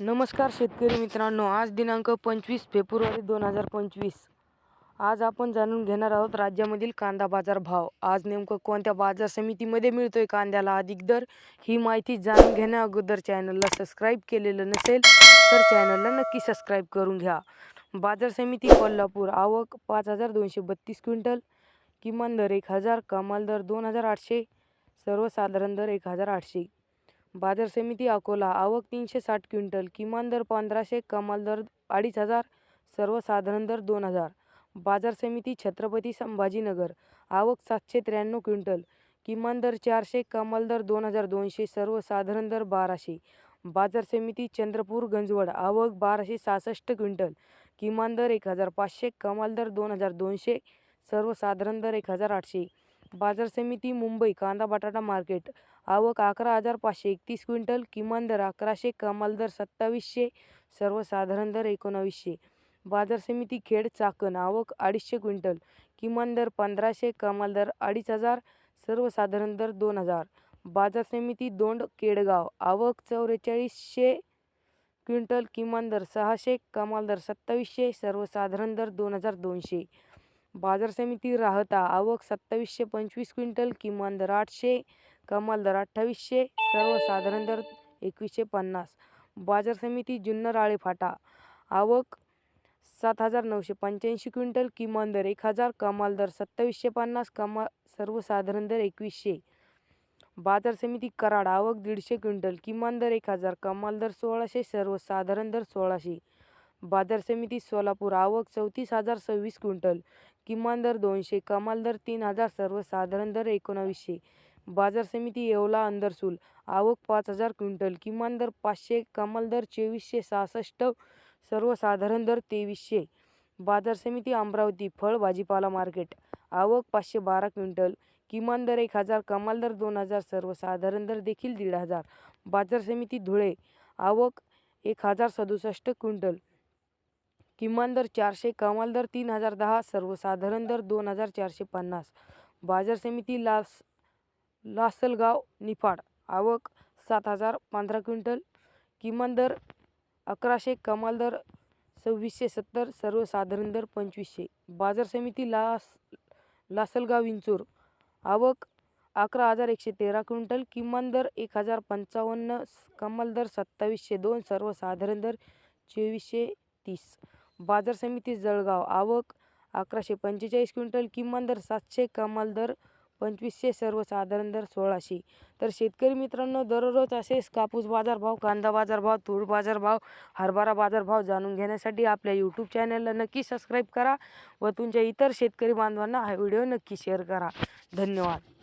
नमस्कार शेतकरी मित्रांनो आज दिनांक पंचवीस फेब्रुवारी दोन हजार पंचवीस. आज आपण जाणून घेणार आहोत राज्यामधील कांदा बाजार भाव. आज नेमकं कोणत्या बाजार समितीमध्ये मिळतोय कांद्याला अधिक दर? ही माहिती जाणून घेण्या अगोदर चॅनलला सबस्क्राईब केलेलं नसेल तर चॅनलला नक्की सबस्क्राईब करून घ्या. बाजार समिती कोल्हापूर आवक पाच हजार दोनशे बत्तीस क्विंटल किमान दर एक हजार कमाल दर दोन हजार आठशे सर्वसाधारण दर एक हजार आठशे. बाजार समिती अकोला आवक तीनशे साठ क्विंटल किमान दर पंधराशे कमाल दर अडीच हजार सर्वसाधारण दर दोन हजार. बाजार समिती छत्रपती संभाजीनगर आवक सातशे त्र्याण्णव क्विंटल किमान दर चारशे कमाल दर दोन हजार दोनशे सर्वसाधारण दर बाराशे. बाजार समिती चंद्रपूर गंजवड आवक बाराशे सहासष्ट क्विंटल किमान दर एक हजार पाचशे कमाल दर दोन हजार दोनशे सर्वसाधारण दर एक हजार आठशे. बाजार समिती मुंबई कांदा बटाटा मार्केट. आवक अकरा हजार पाचशे एकतीस क्विंटल किमान दर अकराशे कमाल दर सत्तावीसशे सर्वसाधारण दर एकोणावीसशे. बाजार समिती खेड चाकण आवक अडीचशे क्विंटल किमान दर पंधराशे कमाल दर अडीच हजार सर्वसाधारण दर दोन हजार. बाजार समिती दोंड केडगाव आवक चौवेचाळीसशे क्विंटल किमान दर सहाशे कमाल दर सत्तावीसशे सर्वसाधारण दर दोन हजार दोनशे. बाजार समिती राहता आवक सत्तावीसशे पंचवीस क्विंटल किमान दर आठशे कमाल दर अठ्ठावीसशे सर्वसाधारण दर एकवीसशे पन्नास. बाजार समिती जुन्नर आळे फाटा. आवक सात हजार नऊशे पंच्याऐंशी क्विंटल किमान दर एक हजार कमाल दर सत्तावीसशे पन्नास कमा सर्वसाधारण दर एकवीसशे. बाजार समिती कराड आवक दीडशे क्विंटल किमान दर एक हजार कमाल दर सोळाशे सर्वसाधारण दर सोळाशे. बाजार समिती सोलापूर आवक चौतीस हजार सव्वीस क्विंटल किमान दर दोनशे कमाल दर तीन हजार सर्वसाधारण दर एकोणावीसशे. बाजार समिती येवला अंदरसूल आवक पाच हजार क्विंटल किमान दर पाचशे कमाल दर चोवीसशे सहासष्ट सर्वसाधारण दर तेवीसशे. बाजार समिती अमरावती फळ भाजीपाला मार्केट आवक पाचशे बारा क्विंटल किमान दर एक हजार कमाल दर दोन हजार सर्वसाधारण दर देखील दीड हजार. बाजार समिती धुळे आवक एक हजार सदुसष्ट क्विंटल किमान दर चारशे कमाल दर तीन हजार दहा सर्वसाधारण दर दोन हजार चारशे पन्नास. बाजार समिती लास लासलगाव निफाड. आवक सात हजार पंधरा क्विंटल. किमान दर अकराशे कमाल दर सव्वीसशे सत्तर सर्वसाधारण दर पंचवीसशे. बाजार समिती लास लासलगाव विंचूर आवक अकरा हजार एकशे तेरा क्विंटल. किमान दर एक हजार पंचावन्न कमाल दर सत्तावीसशे दोन सर्वसाधारण दर चोवीसशे तीस. बाजार समिती जळगाव. आवक अकराशे पंचेचाळीस क्विंटल किमान दर सातशे कमाल दर पंचवीसशे सर्वसाधारण दर सोळाशे. तर शेतकरी मित्रांनो दररोज असेच कापूस बाजारभाव कांदा बाजारभाव तूर बाजारभाव हरभरा बाजारभाव जाणून घेण्यासाठी आपल्या यूट्यूब चॅनलला नक्की सबस्क्राईब करा व तुमच्या इतर शेतकरी बांधवांना हा व्हिडिओ नक्की शेअर करा. धन्यवाद.